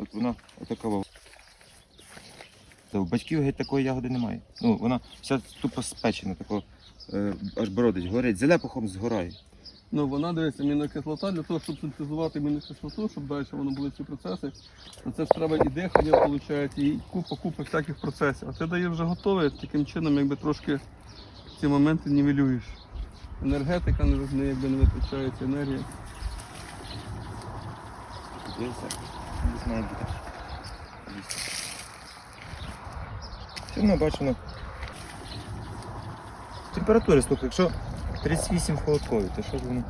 От вона отака. во. Та У батьків геть такої ягоди немає. Ну, вона вся тупо спечена, тако, е, аж бородить, горить, зеляпухом згорає. Ну, вона дивиться, амінокислота для того, щоб синтезувати амінокислоту, щоб далі воно були ці процеси. То це ж треба і дихання, виходить, і купа, купа всяких процесів. А ти даєш вже готове, таким чином якби трошки ці моменти нівелюєш. Енергетика не, якби не витрачається, енергія. Дивися, не знаю бути. Одно бачимо. Температури, слухай, якщо 38 холодкові, то що ж воно?